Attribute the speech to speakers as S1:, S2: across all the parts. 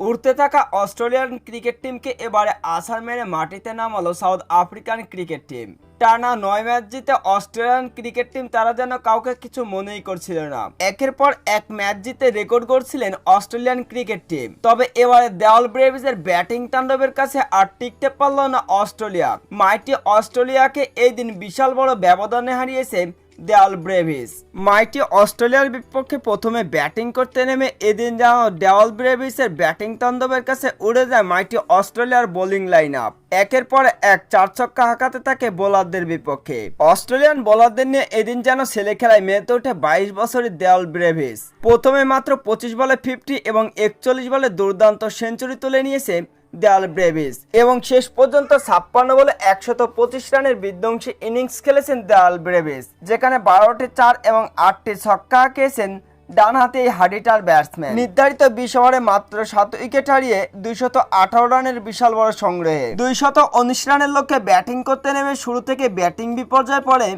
S1: উড়তে থাকা Australian cricket টিমকে এবারে আছাড় মেরে মাটিতে নামালো সাউথ আফ্রিকান ক্রিকেট টিম। টানা নয় ম্যাচ জিতে অস্ট্রেলিয়ান ক্রিকেট টিম তারা যেন কাউকে কিছু মনেই করছিল না। একের পর এক ম্যাচ জিতে রেকর্ড করছিলেন অস্ট্রেলিয়ান ক্রিকেট টিম। তবে এবারে দেওয়াল ব্রেভিজের ব্যাটিং তাণ্ডবের কাছে আর টিকতে পারল না অস্ট্রেলিয়া। মাইটি অস্ট্রেলিয়াকে এই দিন বিশাল বড় ব্যবধানে হারিয়েছে দেওয়াল ব্রেভিস মাইটি অস্ট্রেলিয়ার বিপক্ষে প্রথমে ব্যাটিং করতে নেমে এদিন যেন দেওয়াল ব্রেভিসের ব্যাটিং তাণ্ডবের কাছে উড়ে যায় মাইটি অস্ট্রেলিয়ার বোলিং লাইন আপ একের পর এক চার ছক্কা হাঁকাতে থাকে বোলারদের বিপক্ষে। অস্ট্রেলিয়ান বোলারদের নিয়ে এদিন যেন ছেলে খেলায় মেতে ওঠে বাইশ বছরের দেওয়াল ব্রেভিস প্রথমে মাত্র পঁচিশ বলে ফিফটি এবং একচল্লিশ বলে দুর্দান্ত সেঞ্চুরি তুলে নিয়েছে দেয়াল ব্রেভিস। এবং শেষ পর্যন্ত ছাপ্পান্ন বলে একশত পঁচিশ রানের বিধ্বংসী ইনিংস খেলেছেন দেয়াল ব্রেভিস, যেখানে বারোটি চার এবং আটটি ছক্কা হাঁকিয়েছেন ডানহাতে এই হাডিটার ব্যাটসম্যান। নির্ধারিত বিশ ওভারে মাত্র সাত উইকেট হারিয়ে দুইশত আঠারো রানের বিশাল বড় সংগ্রহে। দুইশত উনিশ রানের লক্ষ্যে ব্যাটিং করতে নেমে শুরু থেকে ব্যাটিং বিপর্যয় পড়ে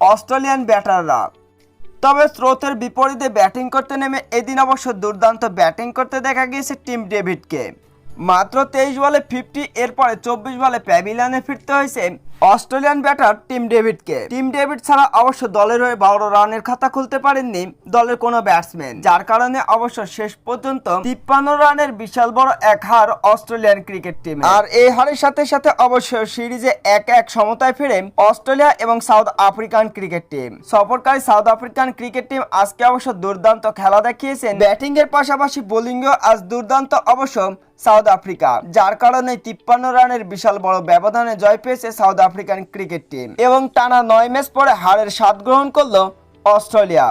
S1: অস্ট্রেলিয়ান ব্যাটাররা। তবে স্রোতের বিপরীতে ব্যাটিং করতে নেমে এদিন অবশ্য দুর্দান্ত ব্যাটিং করতে দেখা গিয়েছে টিম ডেভিডকে। মাত্র তেইশ বলে ফিফটি এরপরে চব্বিশ বলে প্যাভিলিয়নে ফিরতে হয়েছে। অস্ট্রেলিয়ান ব্যাটার টিম ডেভিডকে। টিম ডেভিড ছাড়া অবশ্য দলের হয়ে বারো রানের খাতা খুলতে পারেননি দলের কোনো ব্যাটসম্যান, যার কারণে অবশ্য শেষ পর্যন্ত তিপ্পান্ন রানের বিশাল বড় এক হার অস্ট্রেলিয়ান ক্রিকেট টিম। আর এই হারের সাথে সাথে অবশ্য সিরিজে এক এক সমতায় ফিরে অস্ট্রেলিয়া এবং সাউথ আফ্রিকান ক্রিকেট টিম। সফরকারী সাউথ আফ্রিকান ক্রিকেট টিম আজকে অবশ্য দুর্দান্ত খেলা দেখিয়েছেন। ব্যাটিং এর পাশাপাশি বোলিংও আজ দুর্দান্ত অবশ্য সাউথ আফ্রিকা, যার কারণে তিপ্পান্ন রানের বিশাল বড় ব্যবধানে জয় পেয়েছে সাউথ আফ্রিকান ক্রিকেট টিম। এবং টানা নয় ম্যাচ পরে হারের স্বাদ গ্রহণ করল অস্ট্রেলিয়া।